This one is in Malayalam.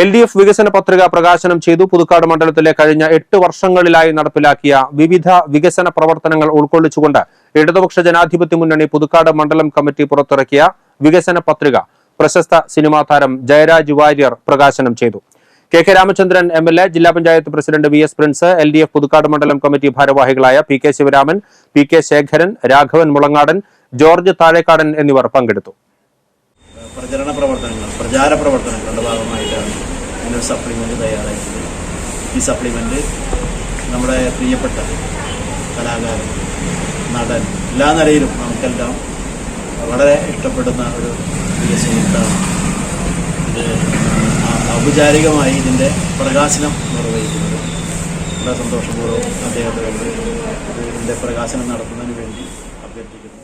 എൽ ഡി എഫ് വികസന പത്രിക പ്രകാശനം ചെയ്തു. പുതുക്കാട് മണ്ഡലത്തിലെ കഴിഞ്ഞ എട്ട് വർഷങ്ങളിലായി നടപ്പിലാക്കിയ വിവിധ വികസന പ്രവർത്തനങ്ങൾ ഉൾക്കൊള്ളിച്ചുകൊണ്ട് ഇടതുപക്ഷ ജനാധിപത്യ മുന്നണി പുതുക്കാട് മണ്ഡലം കമ്മിറ്റി പുറത്തിറക്കിയ വികസന പത്രിക പ്രശസ്ത സിനിമാ താരം ജയരാജ് വാര്യർ പ്രകാശനം ചെയ്തു. K K Ramachandran M L A ജില്ലാ panchayat president V S Prince L D F Puthukkad മണ്ഡലം കമ്മിറ്റി ഭാരവാഹികളായ P K Sivaraman P K Sekharan Raghavan Mulangadan George Thazhekkadan എന്നിവർ പങ്കെടുത്തു. പ്രചരണ പ്രവർത്തനങ്ങൾ പ്രചാര പ്രവർത്തനങ്ങളുടെ ഭാഗമായിട്ടാണ് ഇങ്ങനൊരു സപ്ലിമെന്റ് തയ്യാറാക്കിയത്. ഈ സപ്ലിമെന്റ് നമ്മുടെ പ്രിയപ്പെട്ട കലാകാരൻ നടൻ എല്ലാ നിലയിലും നമുക്കെല്ലാം വളരെ ഇഷ്ടപ്പെടുന്ന ഒരു പ്രിയ സുഹൃത്താണ്. ഇത് ഔപചാരികമായി ഇതിന്റെ പ്രകാശനം നിർവഹിക്കുന്നത്. വളരെ സന്തോഷപൂർവം അദ്ദേഹത്തോട് ഇതിന്റെ പ്രകാശനം നടത്തുന്നതിന് വേണ്ടി അഭ്യർത്ഥിക്കുന്നു.